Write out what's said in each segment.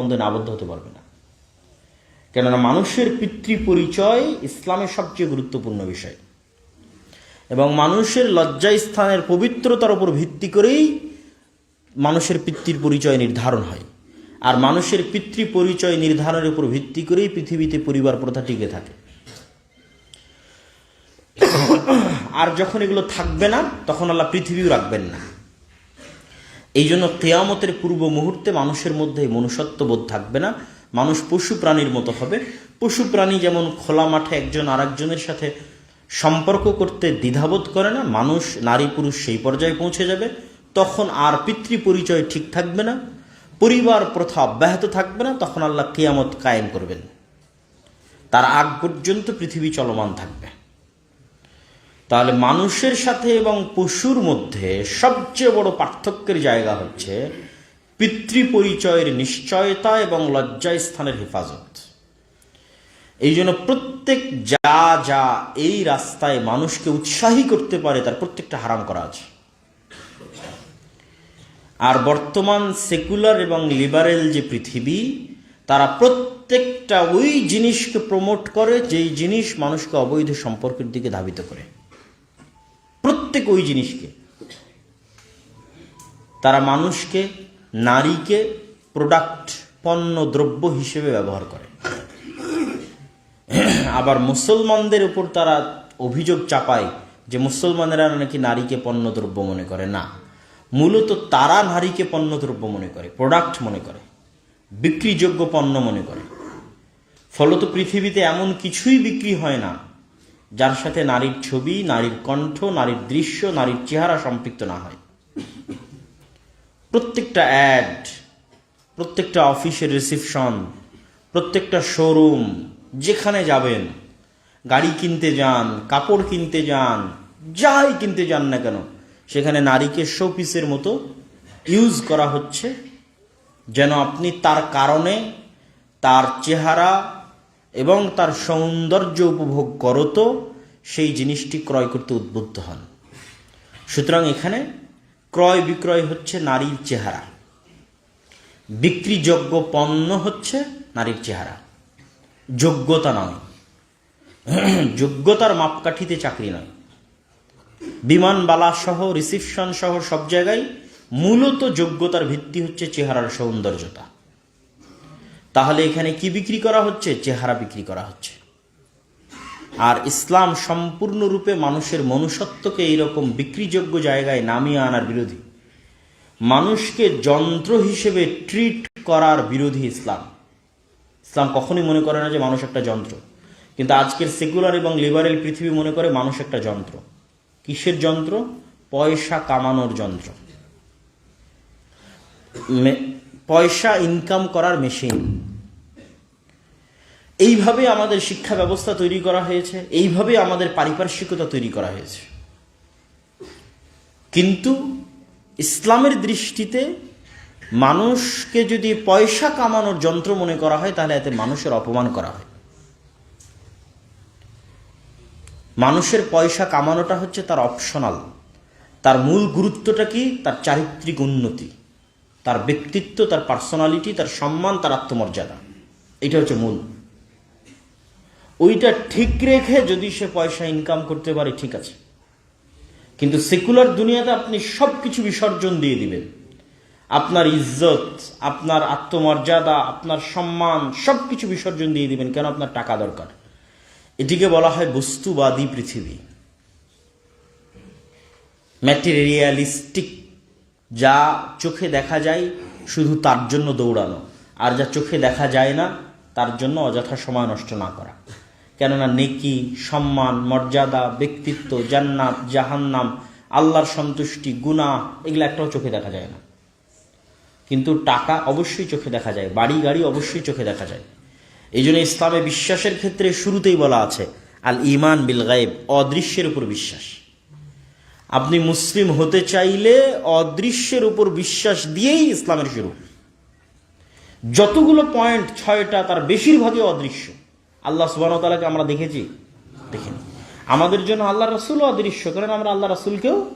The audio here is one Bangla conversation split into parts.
বন্ধনে আবদ্ধ হতে পারবে না। কেননা মানুষের পিতৃ পরিচয় ইসলামের সবচেয়ে গুরুত্বপূর্ণ বিষয়। এবং মানুষের লজ্জা স্থানের পবিত্রতার উপর ভিত্তি করেই মানুষের পিতৃর পরিচয় নির্ধারণ হয়। আর মানুষের পিতৃ পরিচয় নির্ধারণের উপর ভিত্তি করেই পৃথিবীতে পরিবার প্রথা টিকে থাকে। আর যখন এগুলো থাকবে না, তখন আল্লাহ পৃথিবীও রাখবেন না। এই জন্য কেয়ামতের পূর্ব মুহূর্তে মানুষের মধ্যে মনুষ্যত্ববোধ থাকবে না। মানুষ পশু প্রাণীর মতো হবে। পশু প্রাণী যেমন খোলা মাঠে একজন আরেকজনের সাথে সম্পর্ক করতে দ্বিধাবোধ করে না, মানুষ, নারী, পুরুষ সেই পর্যায়ে পৌঁছে যাবে, তখন আর পিতৃ পরিচয় ঠিক থাকবে না, পরিবার প্রথা অব্যাহত থাকবে না, তখন আল্লাহ কেয়ামত কায়েম করবেন। তার আগ পর্যন্ত পৃথিবী চলমান থাকবে। তাহলে মানুষের সাথে এবং পশুর মধ্যে সবচেয়ে বড় পার্থক্যের জায়গা হচ্ছে পিতৃ পরিচয়ের নিশ্চয়তা এবং লজ্জা স্থানের হেফাজত। এই জন্য প্রত্যেক যা যা এই রাস্তায় মানুষকে উৎসাহী করতে পারে, তার প্রত্যেকটা হারাম করা আছে। আর বর্তমান সেকুলার এবং লিবারেল যে পৃথিবী, তারা প্রত্যেকটা ওই জিনিসকে প্রমোট করে, যেই জিনিস মানুষকে অবৈধ সম্পর্কের দিকে ধাবিত করে। প্রত্যেক ওই জিনিসকে। তারা মানুষকে, নারীকে প্রোডাক্ট পণ্য, দ্রব্য হিসেবে ব্যবহার করে। আবার মুসলমানদের উপর তারা অভিযোগ চাপায় যে মুসলমানেরা নাকি নারীকে পণ্য, দ্রব্য মনে করে। না, মূলত তারা নারীকে পণ্য, দ্রব্য মনে করে প্রোডাক্ট মনে করে, বিক্রিযোগ্য পণ্য মনে করে। ফলত পৃথিবীতে এমন কিছুই বিক্রি হয় না যার সাথে নারীর ছবি, নারীর কণ্ঠ, নারীর দৃশ্য, নারীর চেহারা সম্পৃক্ত না হয়। প্রত্যেকটা অ্যাড প্রত্যেকটা অফিসের রিসিপশন প্রত্যেকটা শোরুম যেখানে যাবেন, গাড়ি কিনতে যান, কাপড় কিনতে যান, যাই কিনতে যান না কেন, সেখানে নারীকে শোপিসের মতো ইউজ করা হচ্ছে, যেন আপনি তার কারণে তার চেহারা এবং তার সৌন্দর্য উপভোগ করত সেই জিনিসটি ক্রয় করতে উদ্বুদ্ধ হন। সুতরাং এখানে ক্রয় বিক্রয় হচ্ছে নারীর চেহারা। বিক্রিযোগ্য পণ্য হচ্ছে নারীর চেহারা। যোগ্যতা নয়। যোগ্যতার মাপকাঠিতে চাকরি নয়। বিমানবালা সহ রিসিপশন সহ সব জায়গায় মূলত যোগ্যতার ভিত্তি হচ্ছে চেহারার সৌন্দর্যতা। তাহলে এখানে কি বিক্রি করা হচ্ছে? চেহারা বিক্রি করা হচ্ছে। আর ইসলাম সম্পূর্ণরূপে মানুষের মনুষ্যত্বকে এইরকম বিক্রিযোগ্য জায়গায় নামিয়ে আনার বিরোধী। মানুষকে যন্ত্র হিসেবে ট্রিট করার বিরোধী ইসলাম। ইসলাম কখনই মনে করে না যে মানুষ একটা যন্ত্র। কিন্তু আজকের সেকুলার এবং লিবারেল পৃথিবী মনে করে মানুষ একটা যন্ত্র। কিসের যন্ত্র? পয়সা কামানোর যন্ত্র। পয়সা ইনকাম করার মেশিন এইভাবে আমাদের শিক্ষা ব্যবস্থা তৈরি করা হয়েছে, এইভাবে আমাদের পারিপার্শ্বিকতা তৈরি করা হয়েছে। কিন্তু ইসলামের দৃষ্টিতে মানুষকে যদি পয়সা কামানোর যন্ত্র মনে করা হয়, তাহলে এতে মানুষের অপমান করা হয়। মানুষের পয়সা কামানোটা হচ্ছে তার অপশনাল তার মূল গুরুত্বটা কি? তার চারিত্রিক উন্নতি। তার ব্যক্তিত্ব, তার পার্সোনালিটি তার সম্মান, তার আত্মমর্যাদা। এটা হচ্ছে মূল। ওইটা ঠিক রেখে যদি সে পয়সা ইনকাম করতে পারে, ঠিক আছে। কিন্তু সেকুলার দুনিয়াতে আপনি সব কিছু বিসর্জন দিয়ে দিবেন। আপনার ইজ্জত, আপনার আত্মমর্যাদা, আপনার সম্মান সব কিছু বিসর্জন দিয়ে দিবেন কেন? আপনার টাকা দরকার। এটিকে বলা হয় বস্তুবাদী পৃথিবী। ম্যাটেরিয়ালিস্টিক যা চোখে দেখা যায় শুধু তার জন্য দৌড়ানো। আর যা চোখে দেখা যায় না, তার জন্য অযথা সময় নষ্ট না করা। কেননা নেকি, সম্মান, মর্যাদা, ব্যক্তিত্ব, জান্নাত, জাহান্নাম, আল্লাহর সন্তুষ্টি গুণা এগুলো একটাও চোখে দেখা যায় না। কিন্তু টাকা অবশ্যই চোখে দেখা যায়, বাড়ি, গাড়ি অবশ্যই চোখে দেখা যায়। এই জন্য ইসলামে বিশ্বাসের ক্ষেত্রে শুরুতেই বলা আছে আল ইমান বিল গায়েব, অদৃশ্যের উপর বিশ্বাস। আপনি মুসলিম হতে চাইলে অদৃশ্যের উপর বিশ্বাস দিয়েই ইসলামের শুরু। যতগুলো পয়েন্ট ছয়টা তার বেশিরভাগই অদৃশ্য। আল্লাহ সুবাহতালাকে আমরা দেখেছি? দেখিনি। আমাদের জন্য আল্লাহ রসুলও অদৃশ্য, কারণ আমরা আল্লাহ রসুলকেও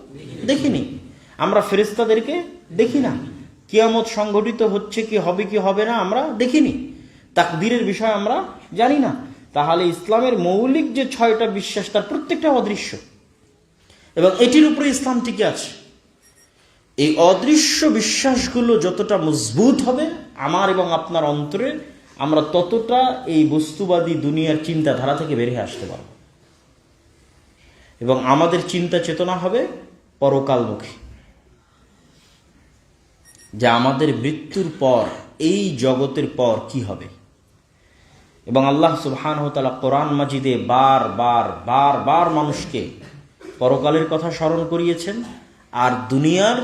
দেখিনি। আমরা ফেরেস্তাদেরকে দেখি না। কিয়ামত সংঘটিত হচ্ছে কি হবে কি হবে না আমরা দেখিনি। তাকদিরের বিষয় আমরা জানি না। তাহলে ইসলামের মৌলিক যে ছয়টা বিশ্বাস, তার প্রত্যেকটা অদৃশ্য। এবং এটির উপরে ইসলাম টিকে আছে। এই অদৃশ্য বিশ্বাসগুলো যতটা মজবুত হবে, আমার এবং আপনার অন্তরে আমরা ততটা এই বস্তুবাদী দুনিয়ার চিন্তাধারা থেকে বেরিয়ে আসতে পারব। এবং আমাদের চিন্তা চেতনা হবে পরকালমুখী। যে আমাদের মৃত্যুর পর, এই জগতের পর কি হবে? এবং আল্লাহ সুবহান তালা কোরআন মাজিদে বার বার বার বার মানুষকে পরকালের কথা স্মরণ করিয়েছেন, আর দুনিয়ার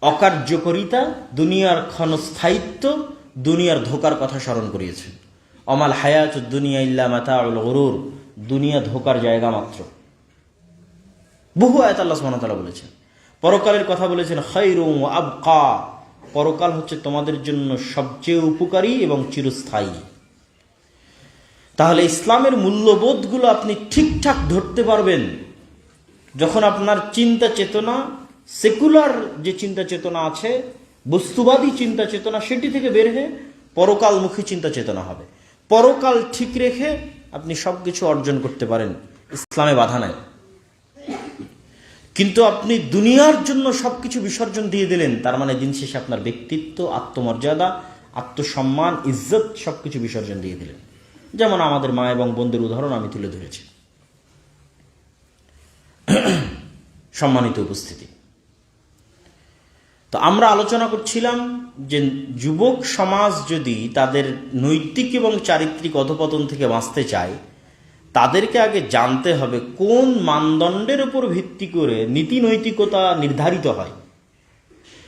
অকার্যকরিতা, দুনিয়ার ক্ষণস্থায়িত্ব, দুনিয়ার ধোকার কথা স্মরণ করিয়েছেন। অমাল হায়াত দুনিয়া ইল্লা মাতা গরুর, দুনিয়া ধোকার জায়গা মাত্র। বহু আয়াত আল্লাহ সুবহানাহু বলেছেন। পরকালের কথা বলেছেন খৈরু আবকা। পরকাল হচ্ছে তোমাদের জন্য সবচেয়ে উপকারী এবং চিরস্থায়ী। তাহলে ইসলামের মূল্যবোধগুলো আপনি ঠিকঠাক ধরতে পারবেন। যখন আপনার চিন্তা চেতনা সেকুলার যে চিন্তা চেতনা আছে, বস্তুবাদী চিন্তা চেতনা, সেটি থেকে বের হয়ে পরকালমুখী চিন্তা চেতনা হবে। পরকাল ঠিক রেখে আপনি সব কিছু অর্জন করতে পারেন, ইসলামে বাধা নাই। কিন্তু আপনি দুনিয়ার জন্য সবকিছু বিসর্জন দিয়ে দিলেন, তার মানে দিন শেষে আপনার ব্যক্তিত্ব, আত্মমর্যাদা, আত্মসম্মান, ইজ্জত সবকিছু বিসর্জন দিয়ে দিলেন। যেমন আমাদের মা এবং বন্ধুর উদাহরণ আমি তুলে ধরেছি। সম্মানিত উপস্থিতি। তো আমরা আলোচনা করছিলাম যে যুবক সমাজ যদি তাদের নৈতিক এবং চারিত্রিক অধপতন থেকে বাঁচতে চায়, তাদেরকে আগে জানতে হবে কোন মানদণ্ডের উপর ভিত্তি করে নীতি নৈতিকতা নির্ধারিত হয়।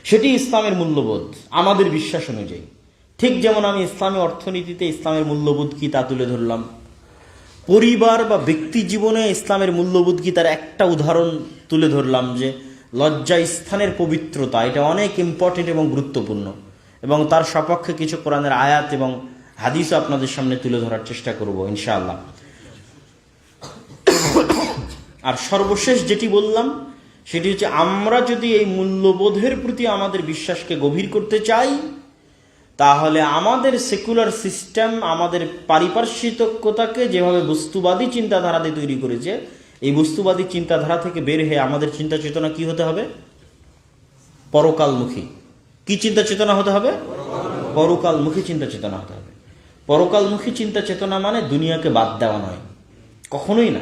সেটি ইসলামের মূল্যবোধ, আমাদের বিশ্বাস অনুযায়ী। ঠিক যেমন আমি ইসলামী অর্থনীতিতে ইসলামের মূল্যবোধ কি তা তুলে ধরলাম। পরিবার বা ব্যক্তি জীবনে ইসলামের মূল্যবোধ কি? তার একটা উদাহরণ তুলে ধরলাম যে, লজ্জা স্থানের পবিত্রতা, এটা অনেক ইম্পর্টেন্ট এবং গুরুত্বপূর্ণ। এবং তার সপক্ষে কিছু কোরআনের আয়াত এবং হাদিসও আপনাদের সামনে তুলে ধরার চেষ্টা করব, ইনশাআল্লাহ। আর সর্বশেষ যেটি বললাম, সেটি হচ্ছে, আমরা যদি এই মূল্যবোধের প্রতি আমাদের বিশ্বাসকে গভীর করতে চাই তাহলে আমাদের সেকুলার সিস্টেম আমাদের পারিপার্শ্বিকতাকে যেভাবে বস্তুবাদী চিন্তাধারা দিয়ে তৈরি করেছে, এই বস্তুবাদী চিন্তাধারা থেকে বের হয়ে আমাদের চিন্তা চেতনা কি হতে হবে? পরকালমুখী। কি চিন্তা চেতনা হতে হবে? পরকালমুখী চিন্তা চেতনা হতে হবে। পরকালমুখী চিন্তা চেতনা মানে দুনিয়াকে বাদ দেওয়া নয়। কখনোই না।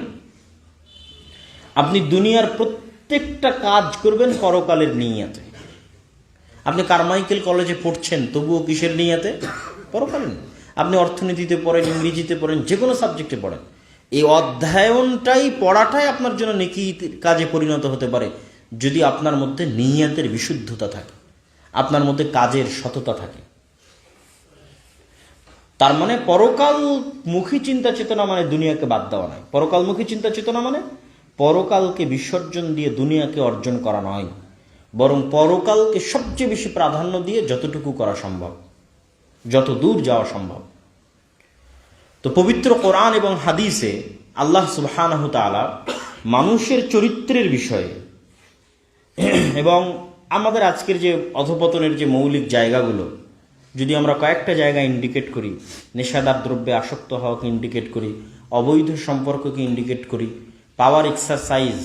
আপনি দুনিয়ার প্রত্যেকটা কাজ করবেন পরকালের নিয়াতে। আপনি কারমাইকেল কলেজে পড়ছেন, তবুও কিসের নিয়াতে? পরকালীন। আপনি অর্থনীতিতে পড়েন, ইংরেজিতে পড়েন যে কোনো সাবজেক্টে পড়েন। এই অধ্যায়নটাই, পড়াটাই আপনার জন্য নেকি কাজে পরিণত হতে পারে, যদি আপনার মধ্যে নিয়াতের বিশুদ্ধতা থাকে। আপনার মধ্যে কাজের সততা থাকে। তার মানে পরকালমুখী চিন্তা চেতনা মানে দুনিয়াকে বাদ দেওয়া নয়। পরকালমুখী চিন্তা চেতনা মানে পরকালকে বিসর্জন দিয়ে দুনিয়াকে অর্জন করা নয়। বরং পরকালকে সবচেয়ে বেশি প্রাধান্য দিয়ে যতটুকু করা সম্ভব, যত দূর যাওয়া সম্ভব। তো পবিত্র কোরআন এবং হাদিসে আল্লাহ তাআলা মানুষের চরিত্রের বিষয়ে এবং আমাদের আজকের যে অধপতনের যে মৌলিক জায়গাগুলো, যদি আমরা কয়েকটা জায়গা ইন্ডিকেট করি, নেশাদার দ্রব্যে আসক্ত হওয়াকে ইন্ডিকেট করি, অবৈধ সম্পর্ককে ইন্ডিকেট করি পাওয়ার এক্সারসাইজ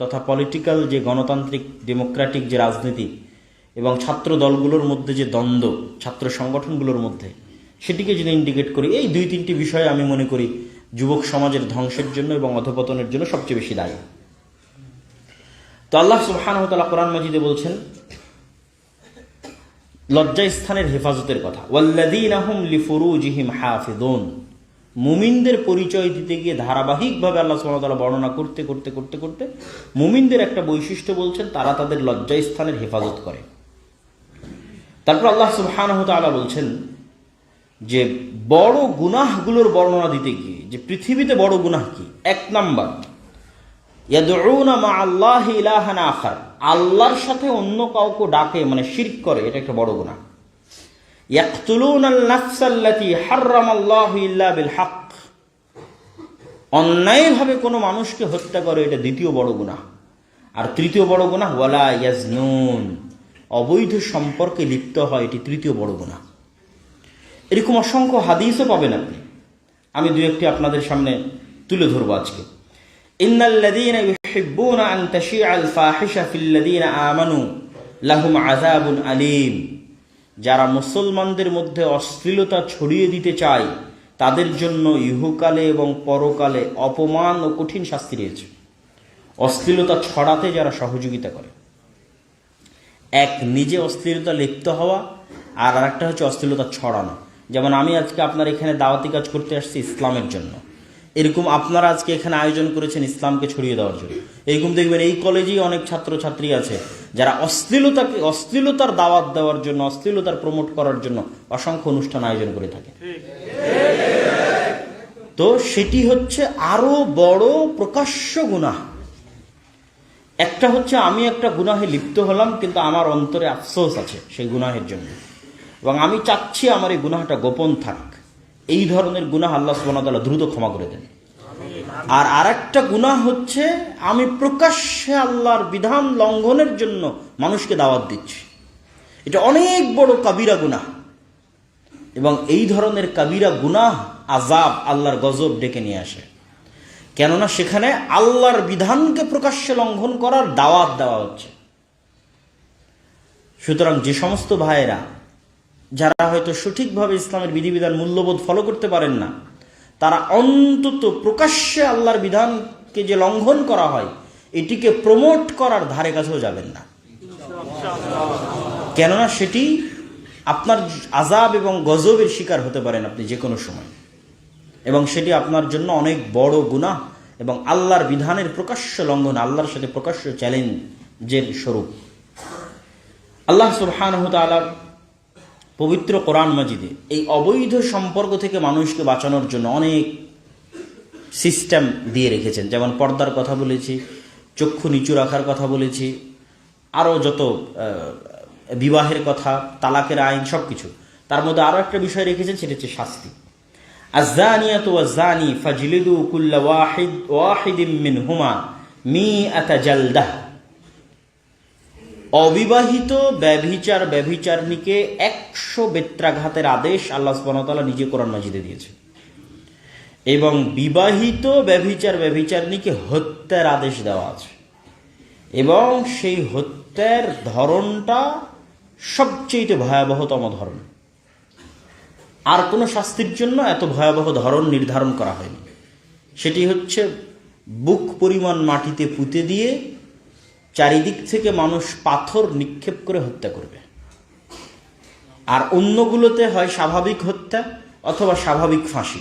তথা পলিটিক্যাল যে গণতান্ত্রিক ডেমোক্রেটিক যে রাজনীতি এবং ছাত্র দলগুলোর মধ্যে যে দ্বন্দ্ব, ছাত্র সংগঠনগুলোর মধ্যে, সেটিকে যদি ইন্ডিকেট করি, এই দুই তিনটি বিষয় আমি মনে করি যুবক সমাজের ধ্বংসের জন্য এবং অধপতনের জন্য সবচেয়ে বেশি দায়ী। তো আল্লাহ সুবহানাহু কোরআন মাজিদে বলছেন লজ্জা স্থানের হেফাজতের কথা, ওয়াল্লাযীনা হুম লিফুরুজিহিম হাফিজুন মুমিনদের পরিচয় দিতে গিয়ে ধারাবাহিকভাবে আল্লাহ সুবহানাহু বর্ণনা করতে করতে করতে করতে মুমিনদের একটা বৈশিষ্ট্য বলছেন, তারা তাদের লজ্জা স্থানের হেফাজত করে। তারপর আল্লাহ সুবহানাহু তাআলা বলছেন যে, বড় গুনাহগুলোর বর্ণনা দিতে গিয়ে, যে পৃথিবীতে বড় গুনাহ কি? এক নাম্বার আল্লাহ আখার, আল্লাহর সাথে অন্য কাউকে ডাকে মানে শিরক করে, এটা একটা বড় গুনাহ ইয়াকতুলুন আল নাফসাল্লাতি হাররামাল্লাহু ইল্লা বিল অন্যায়ভাবে কোনো মানুষকে হত্যা করে, এটা দ্বিতীয় বড় গুনাহ। আর তৃতীয় বড় গুনাহ, ওয়ালা ইয়াজনুন। অবৈধ সম্পর্কে লিপ্ত হয় এটি তৃতীয় বড় গুণা এরকম অসংখ্য হাদিসও পাবেন আপনি। আমি দু একটি আপনাদের সামনে তুলে ধরবো আজকে। ইন্নাল্লাযীনা ইউহিব্বুনা আমানু, লাহুম আলীম। যারা মুসলমানদের মধ্যে অশ্লীলতা ছড়িয়ে দিতে চায়, তাদের জন্য ইহুকালে এবং পরকালে অপমান ও কঠিন শাস্তি রয়েছে। অশ্লীলতা ছড়াতে যারা সহযোগিতা করে। এক, নিজে অশ্লীলতা লিপ্ত হওয়া, আর আরেকটা হচ্ছে অশ্লীলতা ছড়ানো। যেমন আমি আজকে আপনার এখানে দাওয়াতি কাজ করতে আসছি ইসলামের জন্য। এরকম আপনারা আজকে এখানে আয়োজন করেছেন ইসলামকে ছড়িয়ে দেওয়ার জন্য। এরকম দেখবেন এই কলেজেই অনেক ছাত্রছাত্রী আছে যারা অশ্লীলতাকে, অশ্লীলতার দাওয়াত দেওয়ার জন্য, অশ্লীলতার প্রমোট করার জন্য অসংখ্য অনুষ্ঠান আয়োজন করে থাকে। তো সেটি হচ্ছে আরও বড় প্রকাশ্য গুনাহ। একটা হচ্ছে আমি একটা গুনাহে লিপ্ত হলাম, কিন্তু আমার অন্তরে আফসোস আছে সেই গুনাহের জন্য। এবং আমি চাচ্ছি আমার এই গুনাহটা গোপন থাক। এই ধরনের গুনাহ আল্লাহ সুবহানাহু দ্রুত ক্ষমা করে দেন। আর আরেকটা গুনাহ হচ্ছে, আমি প্রকাশ্যে আল্লাহর বিধান লঙ্ঘনের জন্য মানুষকে দাওয়াত দিচ্ছি। এটা অনেক বড় কাবিরা গুনাহ। এবং এই ধরনের কাবিরা গুনাহ আজাব আল্লাহর গজব ডেকে নিয়ে আসে। কেননা সেখানে আল্লাহর বিধানকে প্রকাশ্যে লঙ্ঘন করার দাওয়াত দেওয়া হচ্ছে। সুতরাং যে সমস্ত ভাইয়েরা যারা হয়তো সঠিকভাবে ইসলামের বিধিবিধান মূল্যবোধ ফলো করতে পারেন না, তারা অন্তত প্রকাশ্যে আল্লাহর বিধানকে যে লঙ্ঘন করা হয়, এটিকে প্রমোট করার ধারে কাছেও যাবেন না। কেননা সেটি আপনার আজাব এবং গজবের শিকার হতে পারেন আপনি যে কোনো সময়। এবং সেটি আপনার জন্য অনেক বড় গুনাহ এবং আল্লাহর বিধানের প্রকাশ্য লঙ্ঘন, আল্লাহর সাথে প্রকাশ্য চ্যালেঞ্জের স্বরূপ। আল্লাহ তাআলার পবিত্র কোরআন মজিদে এই অবৈধ সম্পর্ক থেকে মানুষকে বাঁচানোর জন্য অনেক সিস্টেম দিয়ে রেখেছেন। যেমন পর্দার কথা বলেছি, চক্ষু নিচু রাখার কথা বলেছি, আরও যত বিবাহের কথা, তালাকের আইন সব কিছু তার মধ্যে আরও একটা বিষয় রেখেছেন, সেটা হচ্ছে শাস্তি। আজানিয়াত ওয়াজানি ফাজিলিদু কুল্লা ওয়াহিদ ওয়াহিদিম মিন হুমা মি আতা জালদাহ। অবিবাহিত ব্যভিচার ব্যভিচারণীকে একশো বেত্রাঘাতের আদেশ আল্লাহ সুবহানাহু নিজে কোরআন মাজিদে দিয়েছে। এবং বিবাহিত ব্যভিচার ব্যভিচারণীকে হত্যার আদেশ দেওয়া আছে। এবং সেই হত্যার ধরনটা সবচেয়ে ভয়াবহতম ধরন। আর কোনো শাস্তির জন্য এত ভয়াবহ ধরন নির্ধারণ করা হয়নি। সেটি হচ্ছে বুক পরিমাণ মাটিতে পুঁতে দিয়ে চারিদিক থেকে মানুষ পাথর নিক্ষেপ করে হত্যা করবে। আর অন্যগুলোতে হয় স্বাভাবিক হত্যা অথবা স্বাভাবিক ফাঁসি।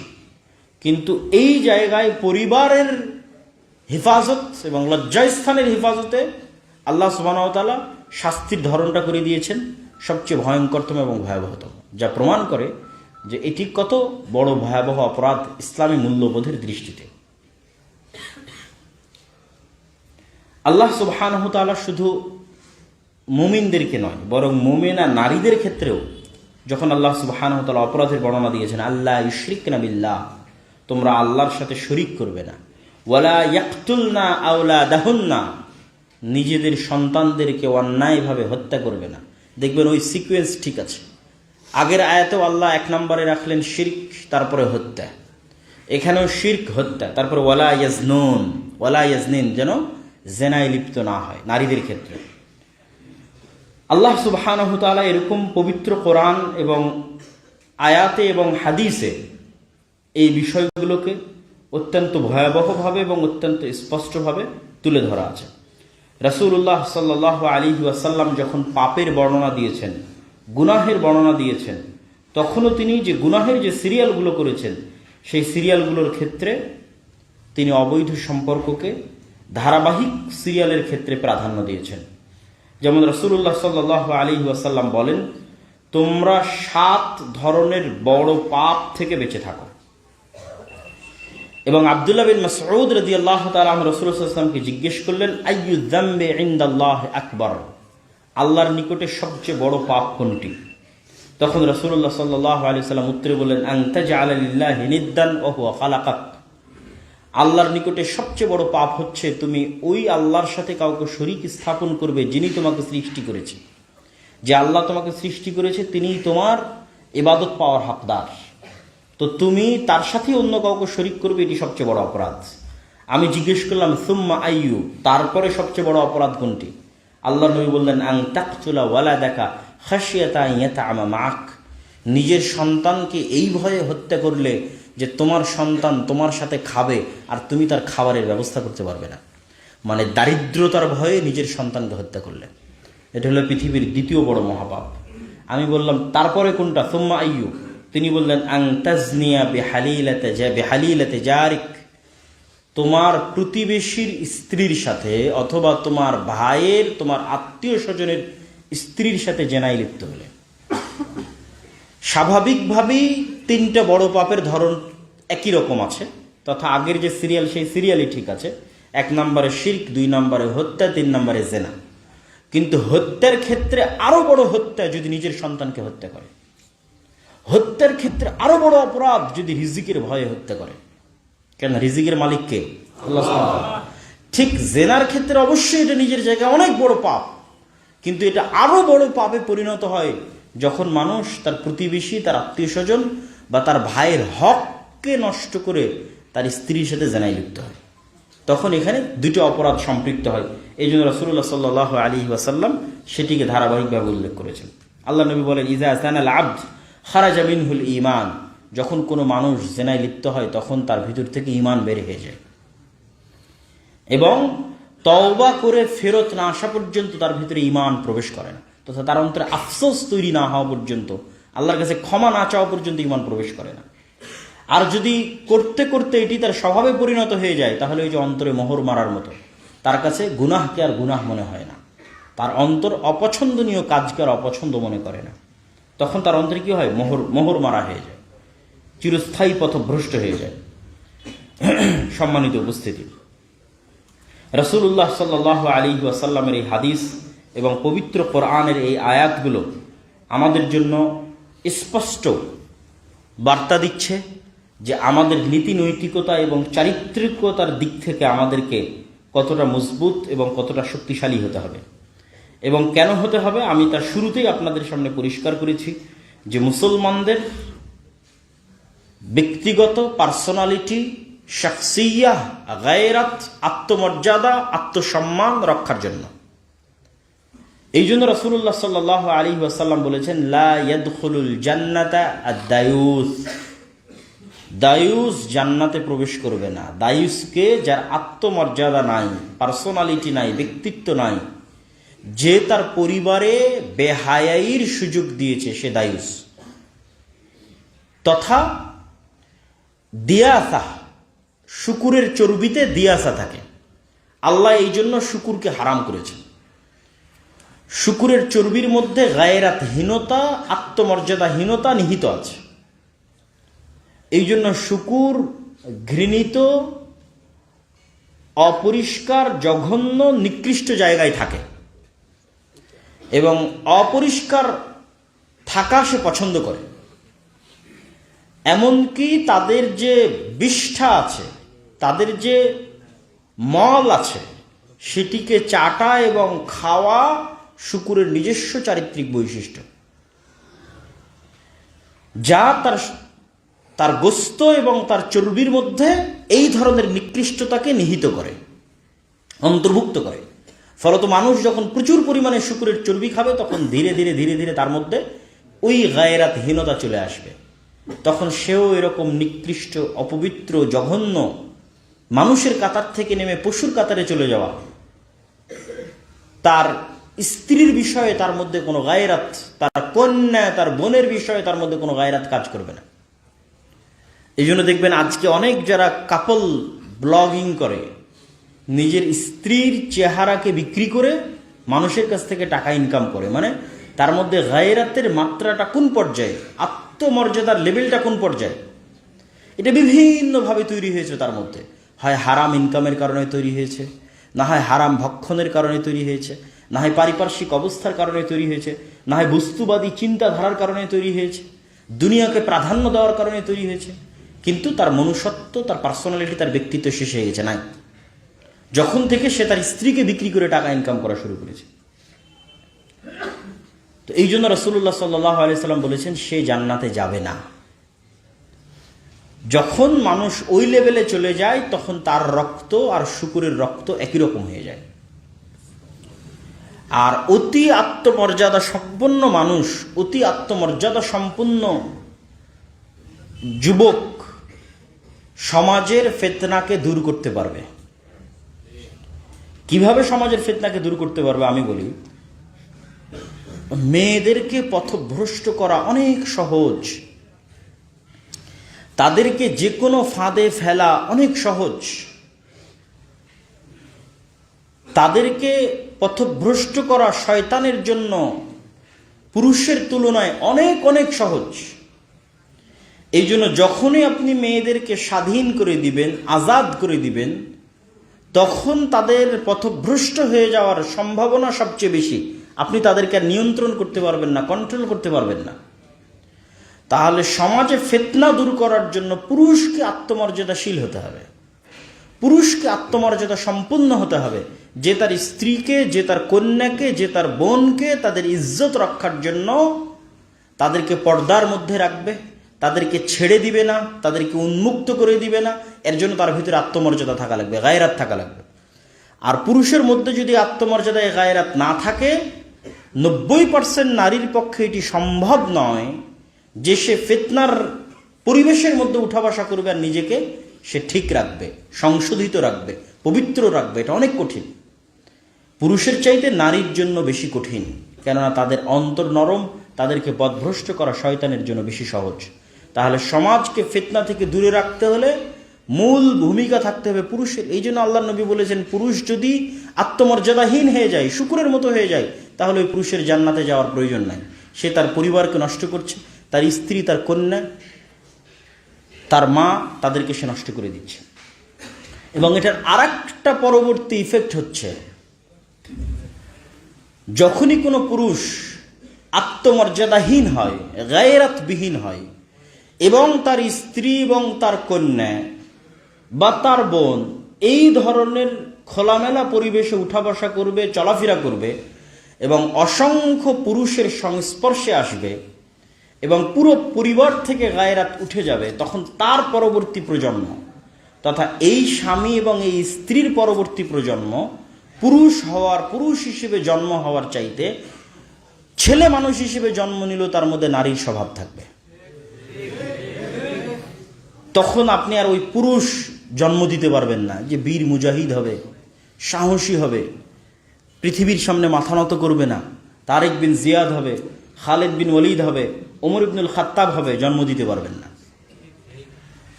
কিন্তু এই জায়গায় পরিবারের হেফাজত এবং লজ্জাস্থানের হেফাজতে আল্লাহ সুবাহতালা শাস্তির ধরনটা করে দিয়েছেন, সবচেয়ে ভয়ঙ্করতম এবং ভয়াবহতম, যা প্রমাণ করে যে এটি কত বড় ভয়াবহ অপরাধ ইসলামী মূল্যবোধের দৃষ্টিতে। আল্লাহ সুবহানাহু শুধু মুমিনদেরকে নয়, বরং মুমিনা নারীদের ক্ষেত্রেও যখন আল্লাহ সুবহানাহু অপরাধের বর্ণনা দিয়েছেন আল্লাহ ইশরিক বিল্লাহ, তোমরা আল্লাহর সাথে শরিক করবে না। ওয়ালা ইয়াকতুলনা আওলাদাহুন্না, নিজেদের সন্তানদেরকে অন্যায়ভাবে হত্যা করবে না। দেখবেন ওই সিকোয়েন্স ঠিক আছে। আগের আয়াতেও আল্লাহ এক নম্বরে রাখলেন, শির্ক, তারপরে হত্যা। এখানেও শির্ক, হত্যা। তারপর ওয়ালা ইয়াজনুন, ওয়ালা ইয়াজনিন, যেন জেনায় লিপ্ত না হয়, নারীদের ক্ষেত্রে। আল্লাহ তাআলা এরকম পবিত্র কোরআন এবং আয়াতে এবং হাদিসে এই বিষয়গুলোকে অত্যন্ত ভয়াবহভাবে এবং অত্যন্ত স্পষ্টভাবে তুলে ধরা আছে। রাসূলুল্লাহ সাল্লাহ আলী ওয়াসাল্লাম যখন পাপের বর্ণনা দিয়েছেন, গুনাহের বর্ণনা দিয়েছেন, তখনও তিনি যে গুনাহের যে সিরিয়ালগুলো করেছেন, সেই সিরিয়ালগুলোর ক্ষেত্রে তিনি অবৈধ সম্পর্ককে ধারাবাহিক সিরিয়ালের ক্ষেত্রে প্রাধান্য দিয়েছেন। যেমন রসুল্লাহ সাল্লাহ আলী ওয়াসাল্লাম বলেন, তোমরা সাত ধরনের বড় পাপ থেকে বেঁচে থাকো। এবং আবদুল্লাহ বিন মাসউদ রদি আল্লাহ তালাম রসুলামকে জিজ্ঞেস করলেন আইয়ুদ্দাম্বে ইন্দাল্লাহ আকবর? আল্লাহর নিকটে সবচেয়ে বড় পাপ কোনটি? তখন রসুল্লাহ সাল্লাহ আলি সাল্লাম উত্তরে বললেন আংতাজ আল্লাহ নিদ্দান ওহু ফালাকাক আল্লাহর নিকটে সবচেয়ে বড় পাপ হচ্ছে তুমি ওই আল্লাহর সাথে কাউকে শরিক স্থাপন করবে যিনি তোমাকে সৃষ্টি করেছে। যে আল্লাহ তোমাকে সৃষ্টি করেছে, তিনিই তোমার এবাদত পাওয়ার হকদার। তো তুমি তার সাথে অন্য কাউকে শরিক করবে, এটি সবচেয়ে বড় অপরাধ। আমি জিজ্ঞেস করলাম, সুম্মা আইয়ু? তারপরে সবচেয়ে বড় অপরাধ কোনটি? আল্লাহ নবী বললেন, আং তাকতুলা ওয়ালা দেখা খাসিয়াতা ইয়াতা আমা মাক। নিজের সন্তানকে এই ভয়ে হত্যা করলে যে তোমার সন্তান তোমার সাথে খাবে আর তুমি তার খাবারের ব্যবস্থা করতে পারবে না। মানে দারিদ্রতার ভয়ে নিজের সন্তানকে হত্যা করলে। এটা হলো পৃথিবীর দ্বিতীয় বড় মহাপাপ। আমি বললাম, তারপরে কোনটা? সুম্মা আইয়ু তিনি বললেন আং তাজনিয়া বেহালিলাতে যা বেহালিলাতে জারিক। তোমার প্রতিবেশীর স্ত্রীর সাথে অথবা তোমার ভাইয়ের, তোমার আত্মীয় স্বজনের স্ত্রীর সাথে জেনাই লিপ্ত হলে। স্বাভাবিকভাবেই তিনটা বড় পাপের ধরন একই রকম আছে তথা আগের যে সিরিয়াল সেই সিরিয়ালই ঠিক আছে। এক নম্বরে শির্ক দুই নম্বরে হত্যা তিন নম্বরে জেনা। কিন্তু হত্যার ক্ষেত্রে আরও বড় হত্যা যদি নিজের সন্তানকে হত্যা করে। হত্যার ক্ষেত্রে আরও বড় অপরাধ যদি রিজিকের ভয়ে হত্যা করে। কেন রিজিকের মালিককে আল্লাহ। ঠিক জেনার ক্ষেত্রে অবশ্যই এটা নিজের জায়গায় অনেক বড় পাপ। কিন্তু এটা আরও বড় পাপে পরিণত হয় যখন মানুষ তার প্রতিবেশী তার আত্মীয় স্বজন বা তার ভাইয়ের হককে নষ্ট করে তার স্ত্রীর সাথে জেনাই লিপ্ত হয়। তখন এখানে দুটো অপরাধ সম্পৃক্ত হয়। এই জন্য রসুল্লাহ সাল্লাহ আলী ওয়াসাল্লাম সেটিকে ধারাবাহিকভাবে উল্লেখ করেছেন। আল্লাহ নবী বলেন ইজা আসানাল আব্দ, খারাজা মিনহুল ইমান যখন কোনো মানুষ জেনায় লিপ্ত হয়, তখন তার ভিতর থেকে ইমান বের হয়ে যায়। এবং তওবা করে ফেরত না আসা পর্যন্ত তার ভিতরে ইমান প্রবেশ করে না। তথা তার অন্তরে আফসোস তৈরি না হওয়া পর্যন্ত আল্লাহর কাছে ক্ষমা না চাওয়া পর্যন্ত ইমান প্রবেশ করে না। আর যদি করতে করতে এটি তার স্বভাবে পরিণত হয়ে যায়, তাহলে ওই যে অন্তরে মোহর মারার মতো। তার কাছে গুনাহকে আর গুনাহ মনে হয় না। তার অন্তর অপছন্দনীয় কাজকে আর অপছন্দ মনে করে না। তখন তার অন্তরে কি হয়? মোহর মোহর মারা হয়ে যায়। চিরস্থায়ী পথভ্রষ্ট হয়ে যায়। সম্মানিত উপস্থিতি। রসুল্লাহ সাল্লাহ আলী ওয়াসাল্লামের এই হাদিস এবং পবিত্র কোরআনের এই আয়াতগুলো আমাদের জন্য স্পষ্ট বার্তা দিচ্ছে যে আমাদের নীতি নৈতিকতা এবং চারিত্রিকতার দিক থেকে আমাদেরকে কতটা মজবুত এবং কতটা শক্তিশালী হতে হবে। এবং কেন হতে হবে আমি তার শুরুতেই আপনাদের সামনে পরিষ্কার করেছি যে মুসলমানদের ব্যক্তিগত পার্সোনালিটি শখসিয়া গায়রাত, আত্মমর্যাদা, আত্মসম্মান রক্ষার জন্য। এই জন্য রসুল্লাহ সাল্লাহ আলী ওয়াসাল্লাম বলেছেন জান্নাতা দায়ুস দায়ুস জান্নাতে প্রবেশ করবে না। দায়ুসকে যার আত্মমর্যাদা নাই পার্সোনালিটি নাই, ব্যক্তিত্ব নাই, যে তার পরিবারে বেহায়াইর সুযোগ দিয়েছে, সে দায়ুস। তথা দিয়াসা, শুকুরের চর্বিতে দিয়াসা থাকে। আল্লাহ এই জন্য শুকুরকে হারাম করেছেন। শুকুরের চর্বির মধ্যে গায়েরাতহীনতা আত্মমর্যাদাহীনতা নিহিত আছে। এই জন্য শুকুর, ঘৃণিত, অপরিষ্কার, জঘন্য, নিকৃষ্ট জায়গায় থাকে। এবং অপরিষ্কার থাকা সে পছন্দ করে। এমনকি তাদের যে বিষ্ঠা আছে, তাদের যে মল আছে, সেটিকে চাটা এবং খাওয়া শুকুরের নিজস্ব চারিত্রিক বৈশিষ্ট্য। যা তার তার গোস্ত এবং তার চর্বির মধ্যে এই ধরনের নিকৃষ্টতাকে নিহিত করে, অন্তর্ভুক্ত করে। ফলত মানুষ যখন প্রচুর পরিমাণে শুকুরের চর্বি খাবে, তখন ধীরে ধীরে ধীরে ধীরে তার মধ্যে ওই গায়েরাতহীনতা চলে আসবে। তখন সেও এরকম নিকৃষ্ট, অপবিত্র, জঘন্য মানুষের কাতার থেকে নেমে পশুর কাতারে চলে যাওয়া। তার স্ত্রীর বিষয়ে তার মধ্যে কোনো গায়রাত, তার কন্যা, তার বোনের বিষয়ে তার মধ্যে কোনো গায়রাত কাজ করবে না। এই জন্য দেখবেন আজকে অনেক যারা কাপল ব্লগিং করে, নিজের স্ত্রীর চেহারাকে বিক্রি করে মানুষের কাছ থেকে টাকা ইনকাম করে মানে তার মধ্যে গায়রাতের মাত্রাটা কোন পর্যায়ে, আত্মমর্যাদার লেভেলটা কোন পর্যায়ে? এটা বিভিন্নভাবে তৈরি হয়েছে তার মধ্যে। হয় হারাম ইনকামের কারণে তৈরি হয়েছে, না হয় হারাম ভক্ষণের কারণে তৈরি হয়েছে না হয় পারিপার্শ্বিক অবস্থার কারণে তৈরি হয়েছে, না হয় বস্তুবাদী চিন্তাধারার কারণে তৈরি হয়েছে, দুনিয়াকে প্রাধান্য দেওয়ার কারণে তৈরি হয়েছে, কিন্তু তার মনুষ্যত্ব, তার পার্সোনালিটি তার ব্যক্তিত্ব শেষ হয়ে গেছে, নাই। যখন থেকে সে তার স্ত্রীকে বিক্রি করে টাকা ইনকাম করা শুরু করেছে। তো এই জন্য রসুল্লাহ সাল্লাহ আলিয়াল্লাম বলেছেন, সে জান্নাতে যাবে না। যখন মানুষ ওই লেভেলে চলে যায়, তখন তার রক্ত আর শুকুরের রক্ত একই রকম হয়ে যায়। আর অতি আত্মমর্যাদা সম্পন্ন মানুষ, অতি আত্মমর্যাদা সম্পন্ন যুবক সমাজের ফেতনাকে দূর করতে পারবে। কীভাবে সমাজের ফেতনাকে দূর করতে পারবে আমি বলি, মেয়েদেরকে পথভ্রষ্ট করা অনেক সহজ। তাদেরকে যে কোনো ফাঁদে ফেলা অনেক সহজ। তাদেরকে পথভ্রষ্ট করা শয়তানের জন্য পুরুষের তুলনায় অনেক অনেক সহজ। এই জন্য যখনই আপনি মেয়েদেরকে স্বাধীন করে দিবেন, আজাদ করে দিবেন, তখন তাদের পথভ্রষ্ট হয়ে যাওয়ার সম্ভাবনা সবচেয়ে বেশি। আপনি তাদেরকে নিয়ন্ত্রণ করতে পারবেন না কন্ট্রোল করতে পারবেন না। তাহলে সমাজে ফেতনা দূর করার জন্য পুরুষকে আত্মমর্যাদাশীল হতে হবে। পুরুষকে আত্মমর্যাদা সম্পূর্ণ হতে হবে। যে তার স্ত্রীকে, যে তার কন্যাকে, যে তার বোনকে তাদের ইজ্জত রক্ষার জন্য তাদেরকে পর্দার মধ্যে রাখবে, তাদেরকে ছেড়ে দিবে না, তাদেরকে উন্মুক্ত করে দিবে না, এর জন্য তার ভিতরে আত্মমর্যাদা থাকা লাগবে, গায়রাত থাকা লাগবে। আর পুরুষের মধ্যে যদি আত্মমর্যাদায় গায়রাত না থাকে, নব্বই পার্সেন্ট নারীর পক্ষে এটি সম্ভব নয় যে সে ফেতনার পরিবেশের মধ্যে উঠা বসা করবে আর নিজেকে সে ঠিক রাখবে, সংশোধিত রাখবে, পবিত্র রাখবে, এটা অনেক কঠিন। পুরুষের চাইতে নারীর জন্য বেশি কঠিন, কেননা তাদের অন্তর নরম, তাদেরকে পথভ্রষ্ট করা শয়তানের জন্য বেশি সহজ। তাহলে সমাজকে ফেতনা থেকে দূরে রাখতে হলে মূল ভূমিকা থাকতে হবে পুরুষের। এই জন্য আল্লাহ নবী বলেছেন, পুরুষ যদি আত্মমর্যাদাহীন হয়ে যায়, শুকুরের মতো হয়ে যায়, তাহলে ওই পুরুষের জান্নাতে যাওয়ার প্রয়োজন নাই। সে তার পরিবারকে নষ্ট করছে, তার স্ত্রী, তার কন্যা তার মা তাদেরকে সে নষ্ট করে দিচ্ছে। এবং এটার আর একটা পরবর্তী ইফেক্ট হচ্ছে, যখনই কোনো পুরুষ আত্মমর্যাদাহীন হয় গায়রাতবিহীন হয়, এবং তার স্ত্রী এবং তার কন্যা বা তার বোন এই ধরনের খোলামেলা পরিবেশে উঠা বসা করবে, চলাফেরা করবে এবং অসংখ্য পুরুষের সংস্পর্শে আসবে এবং পুরো পরিবার থেকে গায়রাত উঠে যাবে, তখন তার পরবর্তী প্রজন্ম, তথা এই স্বামী এবং এই স্ত্রীর পরবর্তী প্রজন্ম, পুরুষ হওয়ার, পুরুষ হিসেবে জন্ম হওয়ার চাইতে ছেলে মানুষ হিসেবে জন্ম নিল তার মধ্যে নারীর স্বভাব থাকবে। তখন আপনি আর ওই পুরুষ জন্ম দিতে পারবেন না, যে বীর মুজাহিদ হবে, সাহসী হবে, পৃথিবীর সামনে মাথা নত করবে না, তারেক বিন জিয়াদ হবে, খালেদ বিন ওলিদ হবে ওমর ইবনুল খাত্তাব হবে, জন্ম দিতে পারবেন না।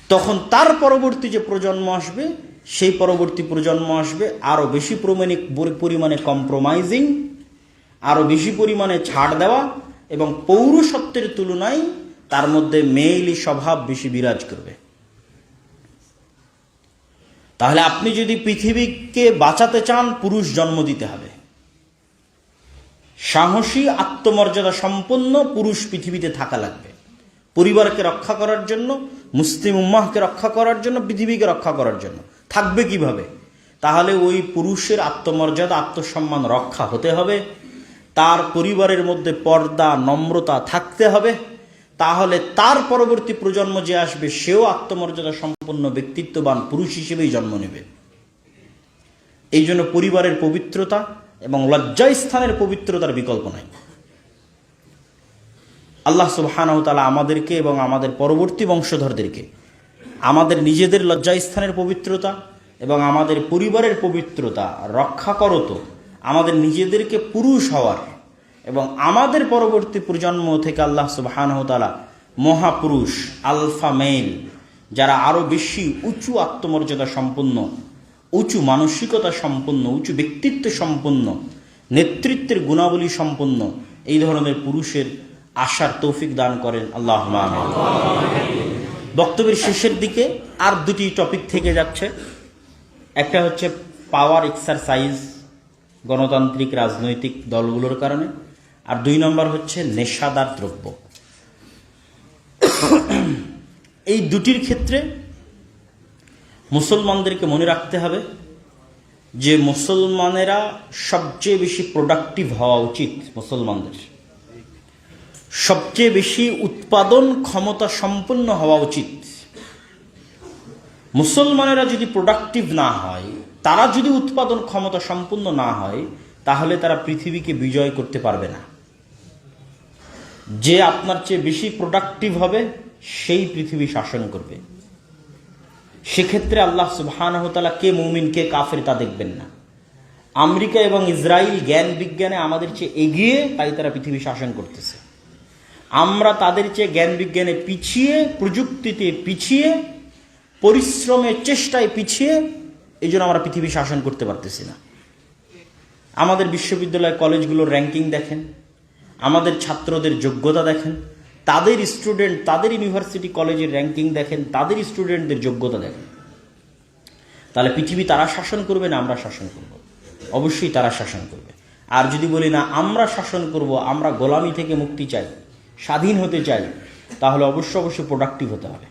তখন তার পরবর্তী যে প্রজন্ম আসবে, সেই পরবর্তী প্রজন্ম আসবে আরও বেশি পরিমাণে পরিমাণে কম্প্রোমাইজিং আরও বেশি পরিমাণে ছাড় দেওয়া এবং পৌরসত্বের তুলনায় তার মধ্যে মেইলি স্বভাব বেশি বিরাজ করবে। তাহলে আপনি যদি পৃথিবীকে বাঁচাতে চান, পুরুষ জন্ম দিতে হবে। সাহসী, আত্মমর্যাদা সম্পন্ন পুরুষ পৃথিবীতে থাকা লাগবে। পরিবারকে রক্ষা করার জন্য, মুসলিম উম্মাহকে রক্ষা করার জন্য, পৃথিবীকে রক্ষা করার জন্য। থাকবে কীভাবে? তাহলে ওই পুরুষের আত্মমর্যাদা, আত্মসম্মান রক্ষা হতে হবে। তার পরিবারের মধ্যে পর্দা, নম্রতা থাকতে হবে। তাহলে তার পরবর্তী প্রজন্ম যে আসবে, সেও আত্মমর্যাদা সম্পন্ন ব্যক্তিত্ববান পুরুষ হিসেবেই জন্ম নেবে। এই জন্য পরিবারের পবিত্রতা এবং লজ্জাস্থানের পবিত্রতার বিকল্প নাই। আল্লাহ সুবহানাহু আমাদেরকে এবং আমাদের পরবর্তী বংশধরদেরকে আমাদের নিজেদের লজ্জাস্থানের পবিত্রতা এবং আমাদের পরিবারের পবিত্রতা রক্ষা করত আমাদের নিজেদেরকে পুরুষ হওয়ার এবং আমাদের পরবর্তী প্রজন্ম থেকে আল্লাহ সুবহানাহু তাআলা মহাপুরুষ, আলফা মেল যারা আরও বেশি উঁচু আত্মমর্যাদা সম্পন্ন উঁচু মানসিকতা সম্পন্ন, উঁচু ব্যক্তিত্ব সম্পন্ন, নেতৃত্বের গুণাবলী সম্পন্ন, এই ধরনের পুরুষের আশার তৌফিক দান করেন আল্লাহ। বক্তব্যের শেষের দিকে আর দুটি টপিক থেকে যাচ্ছে। একটা হচ্ছে পাওয়ার এক্সারসাইজ গণতান্ত্রিক রাজনৈতিক দলগুলোর কারণে। আর দুই নম্বর হচ্ছে নেশাদার দ্রব্য। এই দুটির ক্ষেত্রে মুসলমানদেরকে মনে রাখতে হবে যে মুসলমানেরা সবচেয়ে বেশি প্রোডাক্টিভ হওয়া উচিত মুসলমানদের। সবচেয়ে বেশি উৎপাদন ক্ষমতা সম্পন্ন হওয়া উচিত। মুসলমানেরা যদি প্রোডাক্টিভ না হয়, তারা যদি উৎপাদন ক্ষমতা সম্পন্ন না হয়, তাহলে তারা পৃথিবীকে বিজয় করতে পারবে না। যে আপনার চেয়ে বেশি প্রোডাক্টিভ হবে, সেই পৃথিবী শাসন করবে। সেক্ষেত্রে আল্লাহ সুবাহানহতালা কে মৌমিন, কে কাফের তা দেখবেন না। আমেরিকা এবং ইসরায়েল জ্ঞান বিজ্ঞানে আমাদের চেয়ে এগিয়ে তাই তারা পৃথিবী শাসন করতেছে। আমরা তাদের চেয়ে জ্ঞান বিজ্ঞানে পিছিয়ে, প্রযুক্তিতে পিছিয়ে, পরিশ্রমের চেষ্টায় পিছিয়ে এই জন্য আমরা পৃথিবী শাসন করতে পারতেছি না। আমাদের বিশ্ববিদ্যালয় কলেজগুলোর র্যাঙ্কিং দেখেন, আমাদের ছাত্রদের যোগ্যতা দেখেন তাদের স্টুডেন্ট তাদের ইউনিভার্সিটি কলেজের র্যাঙ্কিং দেখেন, তাদের স্টুডেন্টদের যোগ্যতা দেখেন। তাহলে পৃথিবী তারা শাসন করবে না আমরা শাসন করব? অবশ্যই তারা শাসন করবে। আর যদি বলি না, আমরা শাসন করব, আমরা গোলামি থেকে মুক্তি চাই, স্বাধীন হতে চাই, তাহলে অবশ্য অবশ্যই প্রোডাক্টিভ হতে হবে।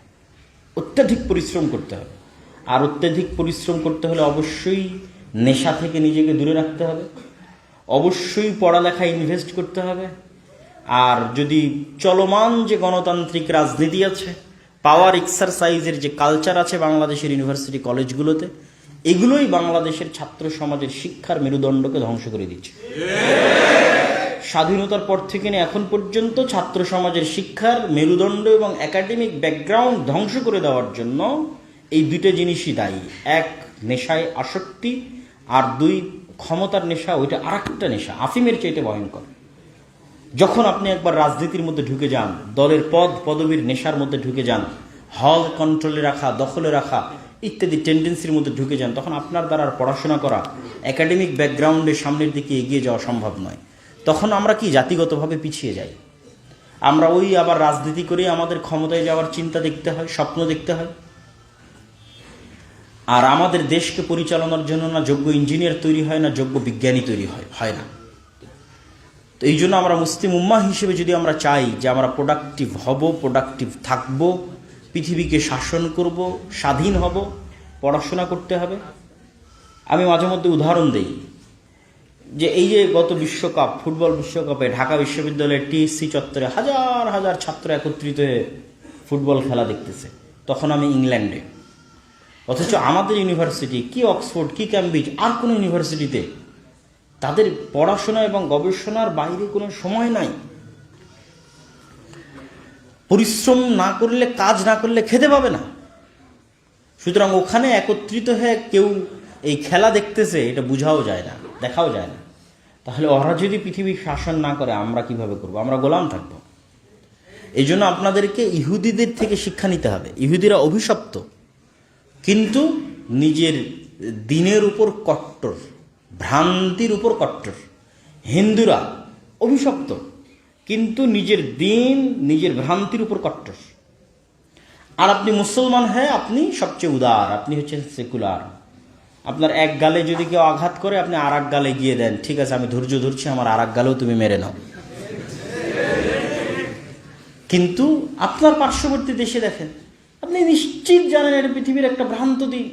অত্যাধিক পরিশ্রম করতে হবে। আর অত্যাধিক পরিশ্রম করতে হলে অবশ্যই নেশা থেকে নিজেকে দূরে রাখতে হবে। অবশ্যই পড়ালেখা ইনভেস্ট করতে হবে। আর যদি চলমান যে গণতান্ত্রিক রাজনীতি আছে পাওয়ার এক্সারসাইজের যে কালচার আছে বাংলাদেশের ইউনিভার্সিটি কলেজগুলোতে এগুলোই বাংলাদেশের ছাত্র সমাজের শিক্ষার মেরুদণ্ডকে ধ্বংস করে দিচ্ছে। স্বাধীনতার পর থেকে নিয়ে এখন পর্যন্ত ছাত্র সমাজের শিক্ষার মেরুদণ্ড এবং একাডেমিক ব্যাকগ্রাউন্ড ধ্বংস করে দেওয়ার জন্য এই দুটো জিনিসই দায়ী। এক, নেশায় আসক্তি, আর দুই, ক্ষমতার নেশা, ওইটা আর একটা নেশা, আফিমের চাইতে ভয়ঙ্কর। যখন আপনি একবার রাজনীতির মধ্যে ঢুকে যান, দলের পদ, পদবীর নেশার মধ্যে ঢুকে যান, হল কন্ট্রোলে রাখা, দখলে রাখা, ইত্যাদি টেন্ডেন্সির মধ্যে ঢুকে যান, তখন আপনার দ্বারা পড়াশোনা করা একাডেমিক ব্যাকগ্রাউন্ডে সামনের দিকে এগিয়ে যাওয়া সম্ভব নয়। তখন আমরা কি জাতিগতভাবে পিছিয়ে যাই? আমরা ওই আবার রাজনীতি করে আমাদের ক্ষমতায় যাওয়ার চিন্তা দেখতে হয়, স্বপ্ন দেখতে হয়? আর আমাদের দেশকে পরিচালনার জন্য না যোগ্য ইঞ্জিনিয়ার তৈরি হয়, না যোগ্য বিজ্ঞানী তৈরি হয় হয় না। তো এই জন্য আমরা মুসলিম উম্মা হিসেবে যদি আমরা চাই যে আমরা প্রোডাক্টিভ হব প্রোডাক্টিভ থাকব, পৃথিবীকে শাসন করব, স্বাধীন হব, পড়াশোনা করতে হবে, আমি মাঝে মধ্যে উদাহরণ দিই যে এই যে গত বিশ্বকাপ, ফুটবল বিশ্বকাপে ঢাকা বিশ্ববিদ্যালয়ের টিএসসি চত্বরে হাজার হাজার ছাত্র একত্রিত হয়ে ফুটবল খেলা দেখতেছে। তখন আমি ইংল্যান্ডে। অথচ আমাদের ইউনিভার্সিটি কি অক্সফোর্ড, কি ক্যামব্রিজ আর কোনো ইউনিভার্সিটিতে তাদের পড়াশোনা এবং গবেষণার বাইরে কোনো সময় নাই। পরিশ্রম না করলে, কাজ না করলে খেতে পাবে না। সুতরাং ওখানে একত্রিত হয়ে কেউ এই খেলা দেখতেছে, এটা বোঝাও যায় না, দেখাও যায় না। তাহলে ওরা যদি পৃথিবী শাসন না করে, আমরা কীভাবে করব? আমরা গোলাম থাকব। এই জন্য আপনাদেরকে ইহুদিদের থেকে শিক্ষা নিতে হবে। ইহুদিরা অভিশপ্ত, কিন্তু নিজের দিনের উপর কট্টর। ভ্রান্তির উপর কট্টর। হিন্দুরা অভিশপ্ত, কিন্তু নিজের দিন, নিজের ভ্রান্তির উপর কট্টর। আর আপনি মুসলমান হ্যাঁ আপনি সবচেয়ে উদার, আপনি হচ্ছেন সেকুলার। আপনার এক গালে যদি কেউ আঘাত করে, আপনি আর এক গালে গিয়ে দেন, ঠিক আছে, আমি ধৈর্য ধরছি, আমার আর এক গালেও তুমি মেরে নাও। কিন্তু আপনার পার্শ্ববর্তী দেশে দেখেন, আপনি নিশ্চিত জানেন এটা পৃথিবীর একটা ভ্রান্ত দিক।